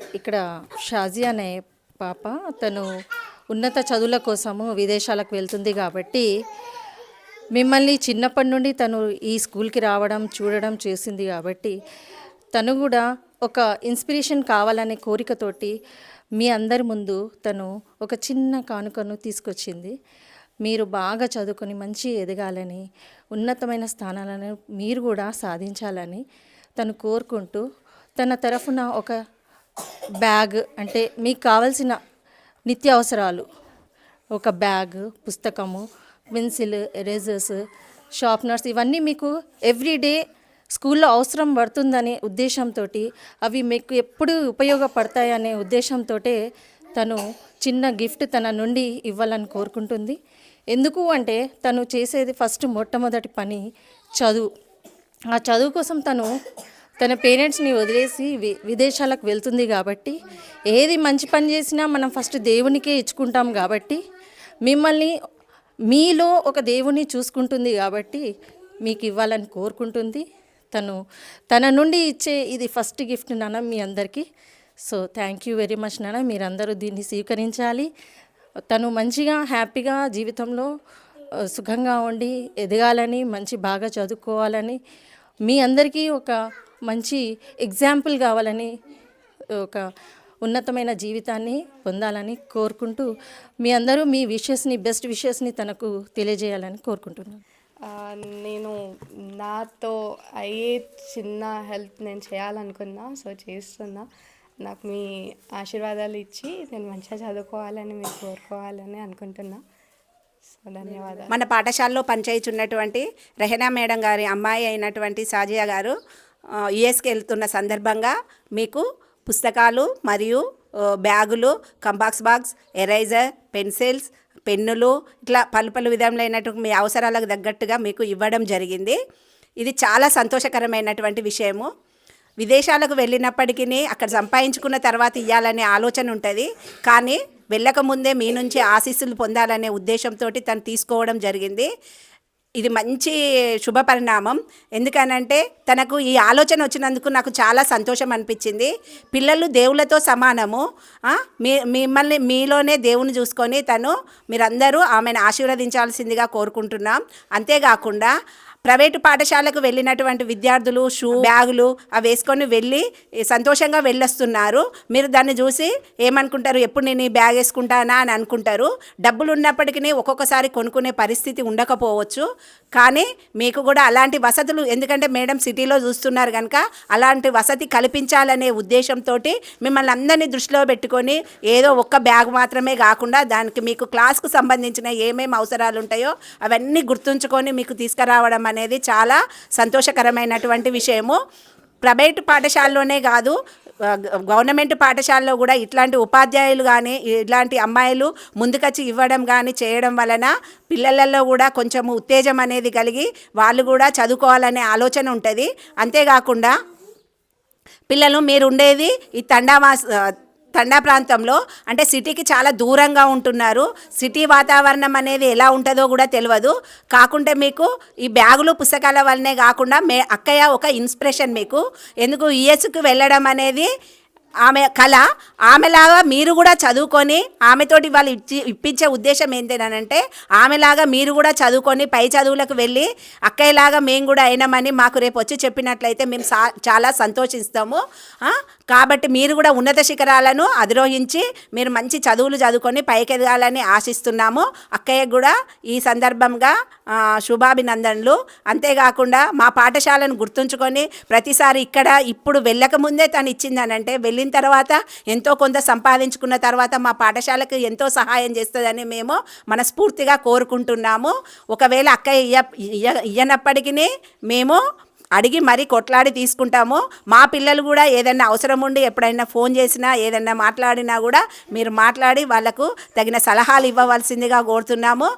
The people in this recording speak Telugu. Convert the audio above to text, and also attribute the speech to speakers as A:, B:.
A: ఇక్కడ షాజీ అనే పాప తను ఉన్నత చదువుల కోసము విదేశాలకు వెళ్తుంది కాబట్టి మిమ్మల్ని చిన్నప్పటి నుండి తను ఈ స్కూల్కి రావడం చూడడం చేసింది కాబట్టి తను కూడా ఒక ఇన్స్పిరేషన్ కావాలనే కోరికతోటి మీ అందరి ముందు తను ఒక చిన్న కానుకను తీసుకొచ్చింది. మీరు బాగా చదువుకొని మంచి ఎదగాలని ఉన్నతమైన స్థానాలను మీరు కూడా సాధించాలని తను కోరుకుంటూ తన తరఫున ఒక బ్యాగ్ అంటే మీకు కావలసిన నిత్యావసరాలు ఒక బ్యాగ్ పుస్తకము పెన్సిల్ ఎరేజర్స్ షార్ప్నర్స్ ఇవన్నీ మీకు ఎవ్రీడే స్కూల్లో అవసరం పడుతుందనే ఉద్దేశంతో అవి మీకు ఎప్పుడు ఉపయోగపడతాయనే ఉద్దేశంతో తను చిన్న గిఫ్ట్ తన నుండి ఇవ్వాలని కోరుకుంటుంది. ఎందుకు అంటే తను చేసేది ఫస్ట్ మొట్టమొదటి పని చదువు. ఆ చదువు కోసం తను తన పేరెంట్స్ని వదిలేసి వి విదేశాలకు వెళ్తుంది కాబట్టి ఏది మంచి పని చేసినా మనం ఫస్ట్ దేవునికే ఇచ్చుకుంటాం కాబట్టి మిమ్మల్ని మీలో ఒక దేవుని చూసుకుంటుంది కాబట్టి మీకు ఇవ్వాలని కోరుకుంటుంది. తను తన నుండి ఇచ్చే ఇది ఫస్ట్ గిఫ్ట్ నాన్న మీ అందరికీ. So thank you very much నాన్న. మీరందరూ దీన్ని స్వీకరించాలి. తను మంచిగా హ్యాపీగా జీవితంలో సుఖంగా ఉండి ఎదగాలని మంచి బాగా చదువుకోవాలని మీ అందరికీ ఒక మంచి ఎగ్జాంపుల్ కావాలని ఒక ఉన్నతమైన జీవితాన్ని పొందాలని కోరుకుంటూ మీ అందరూ మీ విషెస్ని బెస్ట్ విషెస్ని తనకు తెలియజేయాలని కోరుకుంటున్నాను.
B: నేను నాతో అయ్యే చిన్న హెల్ప్ నేను చేయాలనుకున్నా సో చేస్తున్నా. నాకు మీ ఆశీర్వాదాలు ఇచ్చి నేను మంచిగా చదువుకోవాలని మీరు కోరుకోవాలని అనుకుంటున్నా. సో ధన్యవాదాలు.
C: మన పాఠశాలలో పనిచేయుచున్నటువంటి రెహనా మేడం గారి అమ్మాయి అయినటువంటి సాజియా గారు యుఎస్కి వెళ్తున్న సందర్భంగా మీకు పుస్తకాలు మరియు బ్యాగులు కంబాక్స్ బాక్స్ ఎరైజర్ పెన్సిల్స్ పెన్నులు ఇట్లా పలు పలు విధములైనటువంటి మీ అవసరాలకు తగ్గట్టుగా మీకు ఇవ్వడం జరిగింది. ఇది చాలా సంతోషకరమైనటువంటి విషయము. విదేశాలకు వెళ్ళినప్పటికీ అక్కడ సంపాదించుకున్న తర్వాత ఇవ్వాలనే ఆలోచన ఉంటుంది. కానీ వెళ్ళకముందే మీ నుంచి ఆశీస్సులు పొందాలనే ఉద్దేశంతో తను తీసుకోవడం జరిగింది. ఇది మంచి శుభ పరిణామం. ఎందుకనంటే తనకు ఈ ఆలోచన వచ్చినందుకు నాకు చాలా సంతోషం అనిపించింది. పిల్లలు దేవుళ్ళతో సమానము. మీ మిమ్మల్ని మీలోనే దేవుని చూసుకొని తను మీరందరూ ఆమెను ఆశీర్వదించాల్సిందిగా కోరుకుంటున్నాం. అంతేకాకుండా ప్రైవేటు పాఠశాలకు వెళ్ళినటువంటి విద్యార్థులు షూ బ్యాగులు అవి వేసుకొని వెళ్ళి సంతోషంగా వెళ్ళొస్తున్నారు. మీరు దాన్ని చూసి ఏమనుకుంటారు? ఎప్పుడు నేను ఈ బ్యాగ్ వేసుకుంటానా అని అనుకుంటారు. డబ్బులు ఉన్నప్పటికీ ఒక్కొక్కసారి కొనుక్కునే పరిస్థితి ఉండకపోవచ్చు. కానీ మీకు కూడా అలాంటి వసతులు ఎందుకంటే మేడం సిటీలో చూస్తున్నారు కనుక అలాంటి వసతి కల్పించాలనే ఉద్దేశంతో మిమ్మల్ని అందరినీ దృష్టిలో పెట్టుకొని ఏదో ఒక్క బ్యాగ్ మాత్రమే కాకుండా దానికి మీకు క్లాస్కు సంబంధించిన ఏమేమి అవసరాలు ఉంటాయో అవన్నీ గుర్తుంచుకొని మీకు తీసుకురావడం అనేది చాలా సంతోషకరమైనటువంటి విషయము. ప్రైవేట్ పాఠశాలలోనే కాదు గవర్నమెంట్ పాఠశాలలో కూడా ఇట్లాంటి ఉపాధ్యాయులు కానీ ఇట్లాంటి అమ్మాయిలు ముందుకొచ్చి ఇవ్వడం కానీ చేయడం వలన పిల్లలలో కూడా కొంచెం ఉత్తేజం అనేది కలిగి వాళ్ళు కూడా చదువుకోవాలనే ఆలోచన ఉంటుంది. అంతేకాకుండా పిల్లలు మీరు ఉండేది ఈ తండావాస్ తండా ప్రాంతంలో అంటే సిటీకి చాలా దూరంగా ఉంటున్నారు. సిటీ వాతావరణం అనేది ఎలా ఉంటుందో కూడా తెలియదు కాకుంటే మీకు ఈ బ్యాగులు పుస్తకాల వల్లనే కాకుండా మే అక్కయ్య ఒక ఇన్స్పిరేషన్ మీకు. ఎందుకు యుఎస్కి వెళ్ళడం అనేది ఆమె కళ ఆమెలాగా మీరు కూడా చదువుకొని ఆమెతోటి వాళ్ళు ఇచ్చి ఇప్పించే ఉద్దేశం ఏంటంటే ఆమెలాగా మీరు కూడా చదువుకొని పై చదువులకు వెళ్ళి అక్కయ్యలాగా మేము కూడా అయినామని మాకు రేపు వచ్చి చెప్పినట్లయితే మేము సా చాలా సంతోషిస్తాము. కాబట్టి మీరు కూడా ఉన్నత శిఖరాలను అధిరోహించి మీరు మంచి చదువులు చదువుకొని పైకి ఎదగాలని ఆశిస్తున్నాము. అక్కయ్య కూడా ఈ సందర్భంగా శుభాభినందనలు. అంతేకాకుండా మా పాఠశాలను గుర్తుంచుకొని ప్రతిసారి ఇక్కడ ఇప్పుడు వెళ్ళకముందే తను ఇచ్చిందనంటే వెళ్ళిన తర్వాత ఎంతో కొంత సంపాదించుకున్న తర్వాత మా పాఠశాలకు ఎంతో సహాయం చేస్తుందని మేము మనస్ఫూర్తిగా కోరుకుంటున్నాము. ఒకవేళ అక్క ఇయ్య ఇయ్య ఇయ్యనప్పటికీ మేము అడిగి మరీ కొట్లాడి తీసుకుంటాము. మా పిల్లలు కూడా ఏదైనా అవసరం ఉండి ఎప్పుడైనా ఫోన్ చేసినా ఏదైనా మాట్లాడినా కూడా మీరు మాట్లాడి వాళ్ళకు తగిన సలహాలు ఇవ్వవలసిందిగా కోరుతున్నాము.